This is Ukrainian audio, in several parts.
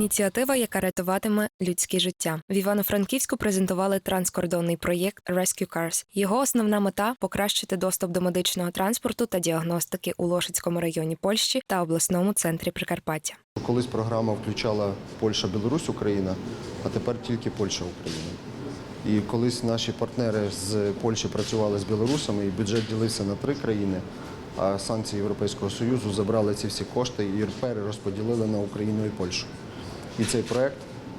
Ініціатива, яка рятуватиме людські життя. В Івано-Франківську презентували транскордонний проєкт Rescue Cars. Його основна мета покращити доступ до медичного транспорту та діагностики у Лошицькому районі Польщі та обласному центрі Прикарпаття. Колись програма включала Польща, Білорусь, Україна, а тепер тільки Польща, Україна. І колись наші партнери з Польщі працювали з білорусами, і бюджет ділився на три країни. А санкції Європейського Союзу забрали ці всі кошти і перерозподілили на Україну і Польщу. І цей проект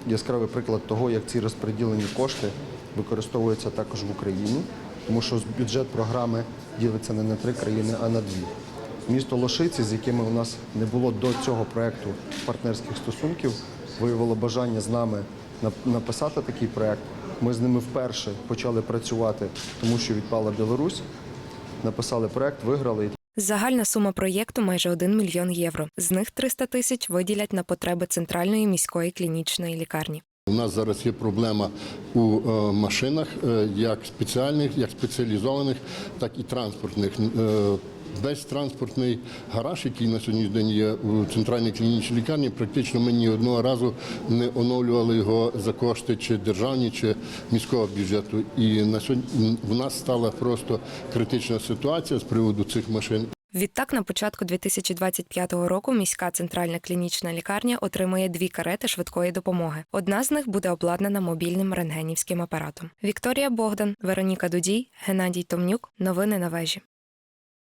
яскравий приклад того, як ці розподілені кошти використовуються також в Україні, тому що бюджет програми ділиться не на три країни, а на дві. Місто Лошиці, з якими у нас не було до цього проекту партнерських стосунків, виявило бажання з нами написати такий проект. Ми з ними вперше почали працювати, тому що відпала Білорусь. Написали проект, виграли. Загальна сума проєкту майже 1 мільйон євро. З них 300 тисяч виділять на потреби центральної міської клінічної лікарні. У нас зараз є проблема у е, машинах, е, як спеціальних, як спеціалізованих, так і транспортних. Весь транспортний гараж, який на сьогоднішній день є у центральній клінічній лікарні, практично ми ні одного разу не оновлювали його за кошти чи державні, чи міського бюджету. І на сьогодні в нас стала просто критична ситуація з приводу цих машин. Відтак, на початку 2025 року міська центральна клінічна лікарня отримує дві карети швидкої допомоги. Одна з них буде обладнана мобільним рентгенівським апаратом. Вікторія Богдан, Вероніка Дудій, Геннадій Томнюк. Новини на вежі.